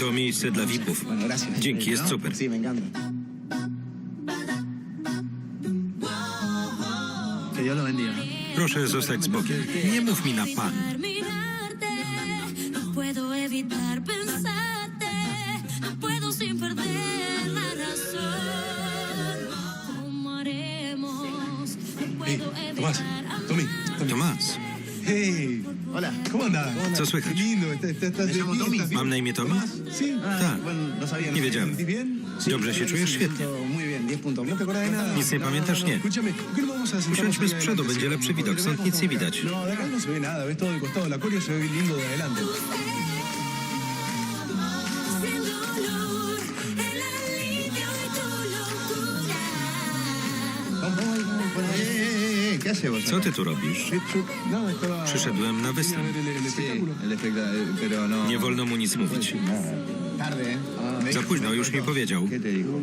To miejsce dla VIP-ów. Dzięki, jest super. Proszę zostać z Bogiem. Nie mów mi na pan. Tomás, Tommy. Tomás, Hey, Hola. ¿cómo andás? Co słychać? Lindo, estás, Me llamo Tommy. estás bien. mam na imię Tommy? Sí. Ah, Tak. Bueno, no sabía. Nie no wiedziałem. ¿Sentís bien? Dobrze się czujesz? Świetnie. siento Muy bien, 10 puntos. ¿No te acordás de nada? Nic nie pamiętasz? Nie. Escúchame, ¿por qué no vamos a sentarnos Usiądźmy z przodu, będzie lepszy widok, stąd nic nie widać. No, de acá no se ve nada, ves todo el costado del acorio, se ve lindo de adelante. Co ty tu robisz? Przyszedłem na występ. Nie wolno mu nic mówić. Za późno, już mi powiedział.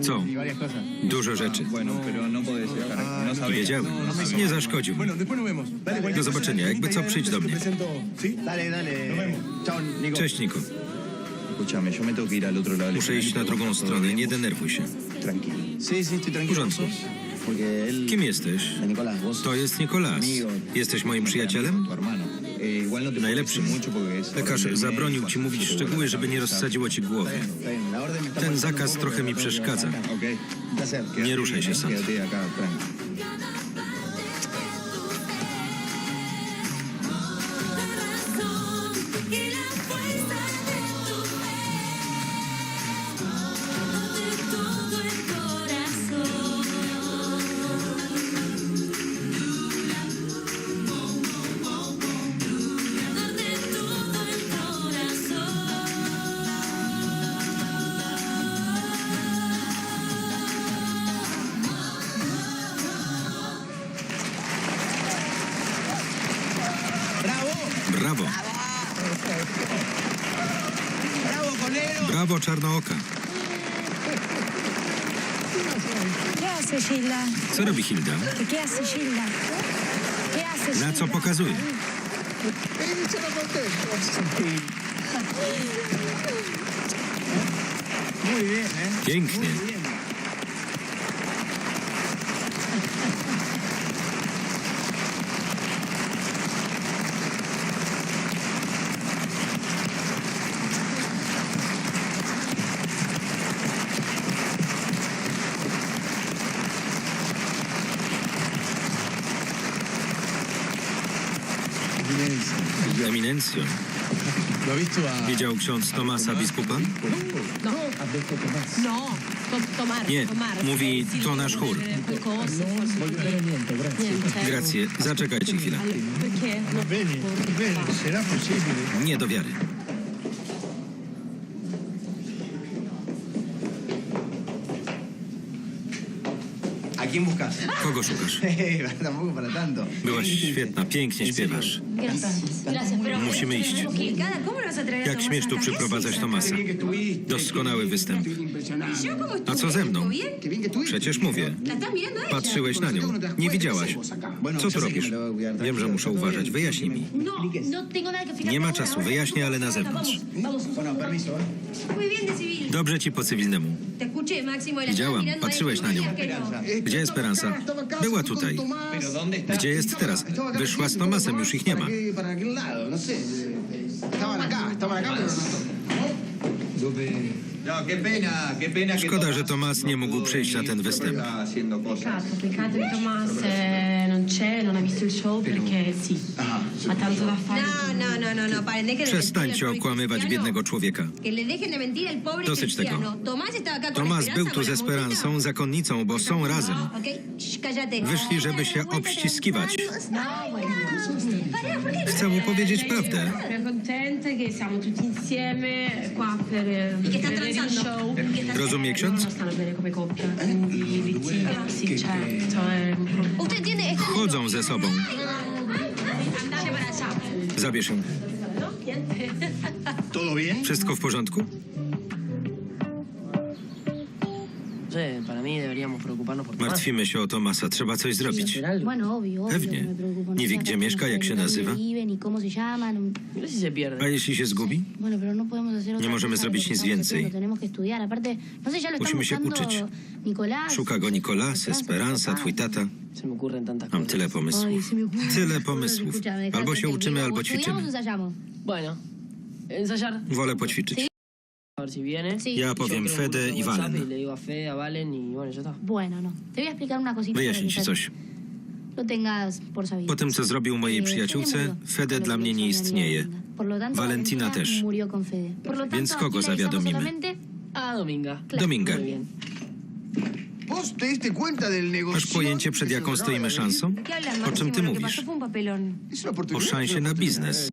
Co? Dużo rzeczy. Wiedziałem. Nie zaszkodził. Do zobaczenia. Jakby co, przyjdź do mnie. Cześć, Niko. Muszę iść na drugą stronę, nie denerwuj się. W tranquilo. porządku. Kim jesteś? To jest Nikolas. amigo. Jesteś moim przyjacielem? Eh, no Najlepszym. Lekarz zabronił ci mówić szczegóły, żeby nie rozsadziło ci głowy. Ten molestando zakaz trochę mi przeszkadza. Nie ruszaj się bien, Brawo. Brawo, Czarnooka. Co robi Hilda? ¿Qué hace Gilda? ¿Qué hace Na co pokazuje? Muy bien, ¿eh? Pięknie. Eminencjo. Widział ksiądz Tomasa biskupa? No, to, Tomar, Nie, mówi, to nasz chór. Grację, zaczekajcie chwilę. No. Nie do wiary. Kogo szukasz? Tampoco para tanto. Byłaś świetna, pięknie śpiewasz. Gracias, pero Musimy iść. ¿Cómo lo vas a traer a Jak śmiesz tu przyprowadzać Tomasa? Doskonały występ. A co ze mną? Przecież mówię. Patrzyłeś na nią. Nie widziałaś. Co tu robisz? Wiem, że muszę uważać. Wyjaśnij mi. No, no. Nie ma czasu. Wyjaśnię, ale na zewnątrz. ¿eh? Civil. Dobrze ci po cywilnemu. Y Widziałam, patrzyłeś na nią. Gdzie Esperanza? Była tutaj. Gdzie jest teraz? Wyszła z Tomasem, już ich nie ma. ¿Para aquel lado? No sé. Estaban acá, estaban acá, pero no. No, Szkoda, że Tomas nie mógł przyjść na ten występ. Está haciendo cosas. Peccato, peccato che Tomas eh, non c'è, non ha visto il show perché sì, ha tanto da fare. No, no, no, no, no, paren, dejen de Przestańcie mentir al pobre okłamywać cristiano. biednego człowieka. Que le dejen de mentir al pobre Dosyć tego. cristiano. Tomás estaba acá con Tomas był tu z Esperansą, zakonnicą, bo są razem. Wyszli, żeby się obściskiwać. No, mu powiedzieć prawdę. Rozumie ksiądz? Chodzą ze sobą. Zabierz ją. Wszystko w porządku? Sé, para mí deberíamos preocuparnos por Tomás. Martwimy się o Tomasa. Trzeba coś zrobić. Bueno, obvio, obvio. Pewnie. me preocupo. No Nie wie, sé gdzie acá mieszka, no jak się dónde nazywa? vive, ni ni cómo se llaman. Mira si se A jeśli się zgubi? Bueno, pero no podemos hacer otra możemy cosa de zrobić lo que nic estamos więcej. haciendo, Tenemos que estudiar. Aparte, no sé, ya lo Musimy się están buscando uczyć. Nicolás. Szuka go Nicolas, Esperanza, twój tata. Se me ocurren tantas Mam cosas. tyle Ay, pomysłów. se me ocurre. Tyle pomysłów. Albo się uczymy, albo o estudiamos o ćwiczymy. ensayamos. Bueno, ensayar. Wolę poćwiczyć. Si viene. Sí. Ja Yo powiem Fede i WhatsApp Valen. Y le digo a Fede, a Valen y bueno, ya está. Bueno, no. Te voy a explicar una cosita. Wyjaśnię que ci coś. Lo tengas por sabido. Po tym, co zrobił mojej Eh, przyjaciółce, Fede murió. Fede dla mnie nie istnieje. Por lo tanto, Valentina też. murió con Fede. Por lo tanto, Więc kogo aquí le avisamos zawiadomimy? solamente Ah, Dominga. Dominga. Muy bien. ¿Vos te diste cuenta del negocio? Masz pojęcie, przed jaką stoimy szansą? ¿Qué hablan, O czym ty Máximo? Lo que mówisz? pasó fue un papelón. Es una O szansie na biznes.